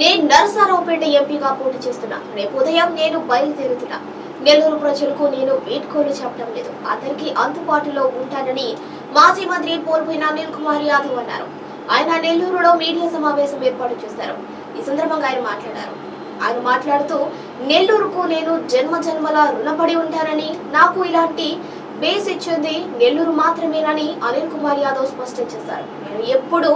నేను నరసారావుపేట ఎంపీగా పోటీ చేస్తున్నా. రేపు ఉదయం నేను బయలుదేరుతున్నా. నెల్లూరు ప్రజలకు నేను వీడ్కోలు చెప్పడం లేదు. అందరికీ అందుబాటులో ఉంటానని మాజీ మంత్రి పోల్పోయిన అనిల్ కుమార్ యాదవ్ అన్నారు. ఆయన నెల్లూరులో మీడియా సమావేశం ఏర్పాటు చేశారు. ఈ సందర్భంగా ఆయన మాట్లాడారు. ఆయన మాట్లాడుతూ నెల్లూరుకు నేను జన్మ జన్మల రుణపడి ఉంటానని నాకు ఇలాంటి బేస్ ఇచ్చింది నెల్లూరు మాత్రమేనని అనిల్ కుమార్ యాదవ్ స్పష్టం చేశారు. నేను ఎప్పుడు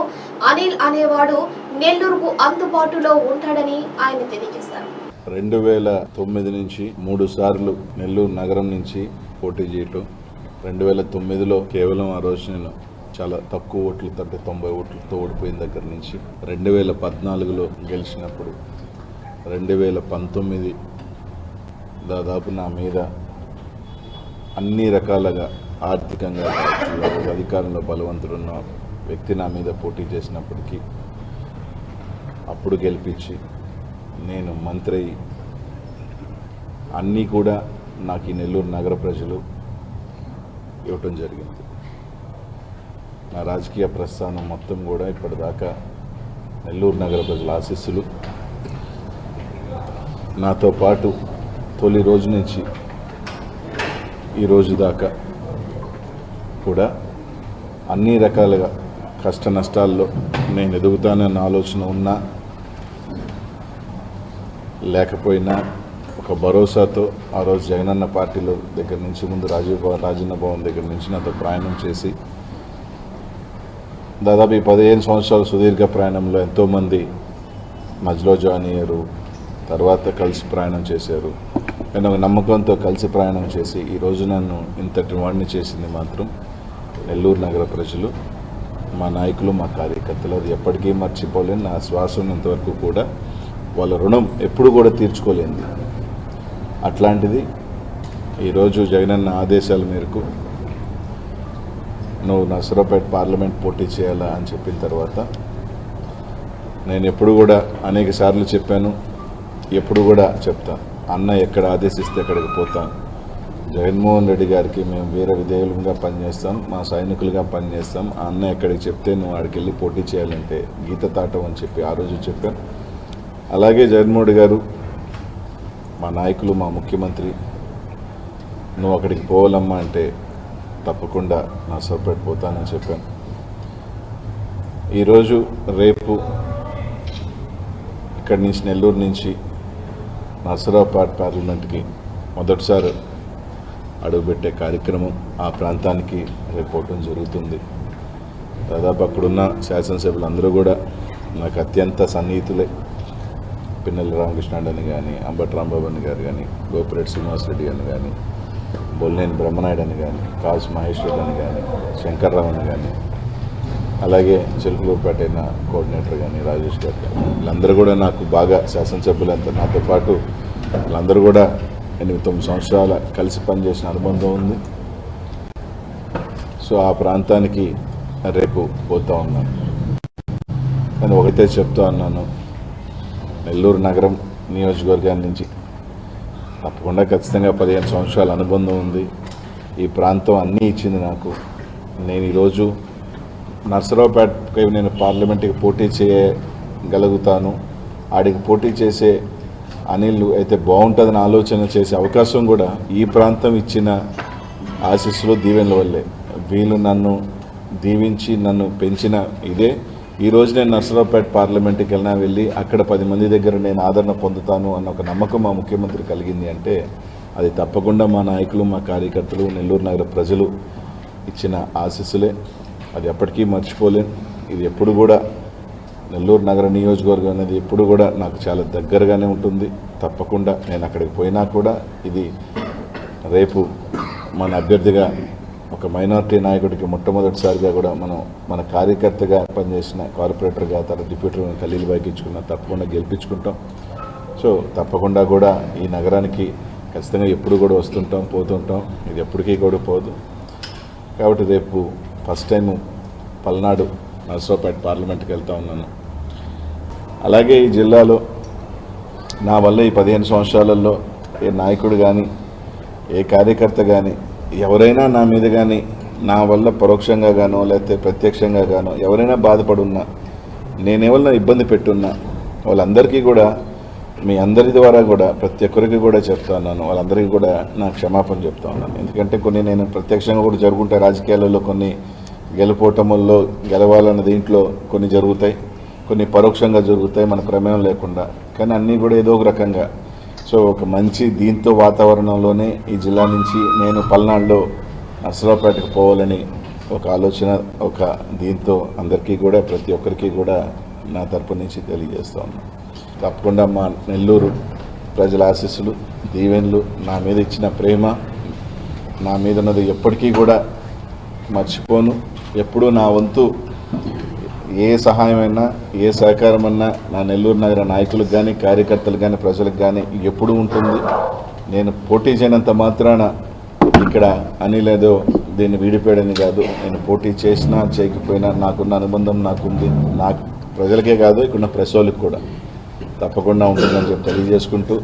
అనిల్ అనేవాడు నెల్లూరుకు అందుబాటులో ఉంటాడని ఆయన తెలియజేశారు. రెండు వేల తొమ్మిది నుంచి మూడు సార్లు నెల్లూరు నగరం నుంచి పోటీ చేయటం రెండు వేల తొమ్మిదిలో కేవలం ఆ రోజు నేను చాలా తక్కువ ఓట్లతో అంటే తొంభై ఓట్లతో ఓడిపోయిన దగ్గర నుంచి రెండు వేల పద్నాలుగులో గెలిచినప్పుడు రెండు వేల పంతొమ్మిది దాదాపు నా మీద అన్ని రకాలుగా ఆర్థికంగా అధికారంలో బలవంతుడున్న వ్యక్తి నా మీద పోటీ చేసినప్పటికీ అప్పుడు గెలిపించి నేను మంత్రి అన్నీ కూడా నాకు ఈ నెల్లూరు నగర ప్రజలు ఇవ్వటం జరిగింది. నా రాజకీయ ప్రస్థానం మొత్తం కూడా ఇప్పటిదాకా నెల్లూరు నగర ప్రజల ఆశీస్సులు. నాతో పాటు తొలి రోజు నుంచి ఈ రోజు దాకా కూడా అన్ని రకాలుగా కష్ట నష్టాల్లో నేను ఎదుగుతానన్న ఆలోచన ఉన్నా లేకపోయినా ఒక భరోసాతో ఆ రోజు జగనన్న పార్టీలో దగ్గర నుంచి ముందు రాజీవ్ భవన్ రాజన్న భవన్ దగ్గర నుంచి నాతో ప్రయాణం చేసి దాదాపు ఈ పదిహేను సంవత్సరాల సుదీర్ఘ ప్రయాణంలో ఎంతోమంది మధ్యలో జాయిన్ అయ్యారు తర్వాత కలిసి ప్రయాణం చేశారు. నేను ఒక నమ్మకంతో కలిసి ప్రయాణం చేసి ఈరోజు నన్ను ఇంతటి వాడిని చేసింది మాత్రం నెల్లూరు నగర ప్రజలు మా నాయకులు మా కార్యకర్తలు అది ఎప్పటికీ మర్చిపోలేని నా శ్వాస ఇంతవరకు కూడా వాళ్ళ రుణం ఎప్పుడు కూడా తీర్చుకోలేంది అట్లాంటిది ఈరోజు జగనన్న ఆదేశాల మేరకు నువ్వు నసరాపేట పార్లమెంట్ పోటీ చేయాలా అని చెప్పిన తర్వాత నేను ఎప్పుడు కూడా అనేక సార్లు చెప్పాను ఎప్పుడు కూడా చెప్తా అన్న ఎక్కడ ఆదేశిస్తే అక్కడికి పోతాను జగన్మోహన్ రెడ్డి గారికి మేము వేరే విధేయులుగా పనిచేస్తాం మా సైనికులుగా పనిచేస్తాం ఆ అన్న ఎక్కడికి చెప్తే నువ్వు ఆడికి వెళ్ళి పోటీ చేయాలంటే గీత తాటం అని చెప్పి ఆ రోజు చెప్పాను. అలాగే జగన్మోహన్ గారు మా నాయకులు మా ముఖ్యమంత్రి నువ్వు అక్కడికి పోవాలమ్మా అంటే తప్పకుండా నా సపరేట్ పోతానని చెప్పాను. ఈరోజు రేపు ఇక్కడి నుంచి నెల్లూరు నుంచి నర్సరావుపేట పార్లమెంట్కి మొదటిసారి అడుగుపెట్టే కార్యక్రమం ఆ ప్రాంతానికి రేపు జరుగుతుంది. దాదాపు అక్కడున్న శాసనసభ్యులందరూ కూడా నాకు అత్యంత సన్నిహితులే. పిన్నెల్లి రామకృష్ణాడని కానీ అంబటి రాంబాబు అని గారు కానీ గోపిరెడ్డి శ్రీనివాసరెడ్డి అని కానీ బొల్లేని బ్రహ్మనాయుడు అని కానీ కాల్స్ మహేష్ రెడ్డి అని కానీ శంకర్రావు అని కానీ అలాగే చిలుకలూరుపేట అయిన కోఆర్డినేటర్ కానీ రాజేష్ గారు కానీ వీళ్ళందరూ కూడా నాకు బాగా శాసనసభ్యులంతా నాతో పాటు వీళ్ళందరూ కూడా ఎనిమిది తొమ్మిది సంవత్సరాల కలిసి పనిచేసిన అనుబంధం ఉంది. సో ఆ ప్రాంతానికి రేపు పోతా ఉన్నాను. కానీ ఒకటే చెప్తా ఉన్నాను నెల్లూరు నగరం నియోజకవర్గాల నుంచి తప్పకుండా ఖచ్చితంగా పదిహేను సంవత్సరాల అనుబంధం ఉంది. ఈ ప్రాంతం అన్నీ ఇచ్చింది నాకు. నేను ఈరోజు నర్సరావుపేటకి నేను పార్లమెంట్కి పోటీ చేయగలుగుతాను. ఆడికి పోటీ చేసే అనిల్ అయితే బాగుంటుందని ఆలోచన చేసే అవకాశం కూడా ఈ ప్రాంతం ఇచ్చిన ఆశీస్సులు దీవెనల వల్లే. వీళ్ళు నన్ను దీవించి నన్ను పెంచిన ఇదే ఈరోజు నేను నర్సరావుపేట పార్లమెంట్కి వెళ్ళినా వెళ్ళి అక్కడ పది మంది దగ్గర నేను ఆదరణ పొందుతాను అన్న ఒక నమ్మకం మా ముఖ్యమంత్రి కలిగింది అంటే అది తప్పకుండా మా నాయకులు మా కార్యకర్తలు నెల్లూరు నగర ప్రజలు ఇచ్చిన ఆశీస్సులే. అది ఎప్పటికీ మర్చిపోలేను ఇది ఎప్పుడు కూడా నెల్లూరు నగర నియోజకవర్గం అనేది ఎప్పుడు కూడా నాకు చాలా దగ్గరగానే ఉంటుంది. తప్పకుండా నేను అక్కడికి పోయినా కూడా ఇది రేపు మన అభ్యర్థిగా ఒక మైనారిటీ నాయకుడికి మొట్టమొదటిసారిగా కూడా మనం మన కార్యకర్తగా పనిచేసిన కార్పొరేటర్గా తన డిప్యూటర్ని ఖలీలు బాయ్కి తప్పకుండా గెలిపించుకుంటాం. సో తప్పకుండా కూడా ఈ నగరానికి ఖచ్చితంగా ఎప్పుడు కూడా వస్తుంటాం పోతుంటాం. ఇది ఎప్పటికీ కూడా పోదు. కాబట్టి రేపు ఫస్ట్ టైం పల్నాడు నర్సరావుపేట పార్లమెంట్కి వెళ్తా ఉన్నాను. అలాగే ఈ జిల్లాలో నా వల్ల ఈ పదిహేను సంవత్సరాలలో ఏ నాయకుడు కానీ ఏ కార్యకర్త కానీ ఎవరైనా నా మీద కానీ నా వల్ల పరోక్షంగా గానో లేకపోతే ప్రత్యక్షంగా గానో ఎవరైనా బాధపడున్నా నేనేవన్నా ఇబ్బంది పెట్టున్నా వాళ్ళందరికీ కూడా మీ అందరి ద్వారా కూడా ప్రతి ఒక్కరికి కూడా చెప్తా ఉన్నాను. వాళ్ళందరికీ కూడా నా క్షమాపణ చెప్తా ఉన్నాను. ఎందుకంటే కొన్ని నేను ప్రత్యక్షంగా కూడా జరుగుంటాయి రాజకీయాలలో కొన్ని గెలుపోటముల్లో గెలవాలన్న దీంట్లో కొన్ని జరుగుతాయి. కొన్ని పరోక్షంగా జరుగుతాయి. మన ప్రమేయం లేకుండా. కానీ అన్నీ కూడా ఏదో ఒక రకంగా సో ఒక మంచి దీంతో వాతావరణంలోనే ఈ జిల్లా నుంచి నేను పల్నాడులో నర్సరావుపేటకు పోవాలని ఒక ఆలోచన ఒక దీంతో అందరికీ కూడా ప్రతి ఒక్కరికి కూడా నా తరపు నుంచి తెలియజేస్తా ఉన్నాను తప్పకుండా మా నెల్లూరు ప్రజల ఆశీస్సులు దీవెన్లు నా మీద ఇచ్చిన ప్రేమ నా మీద ఉన్నది ఎప్పటికీ కూడా మర్చిపోను. ఎప్పుడూ నా వంతు ఏ సహాయమైనా ఏ సహకారమైనా నా నెల్లూరు నగర నాయకులకు కానీ కార్యకర్తలకు కానీ ప్రజలకు కానీ ఎప్పుడూ ఉంటుంది. నేను పోటీ చేయనంత మాత్రాన ఇక్కడ అని లేదో దీన్ని వీడిపోయాడని కాదు. నేను పోటీ చేసినా చేయకపోయినా నాకున్న అనుబంధం నాకుంది. నాకు ప్రజలకే కాదు ఇక్కడున్న ప్రెస్ వాళ్ళకి కూడా. తప్పకుండా ఉంటుందని చెప్పి తెలియజేసుకుంటూ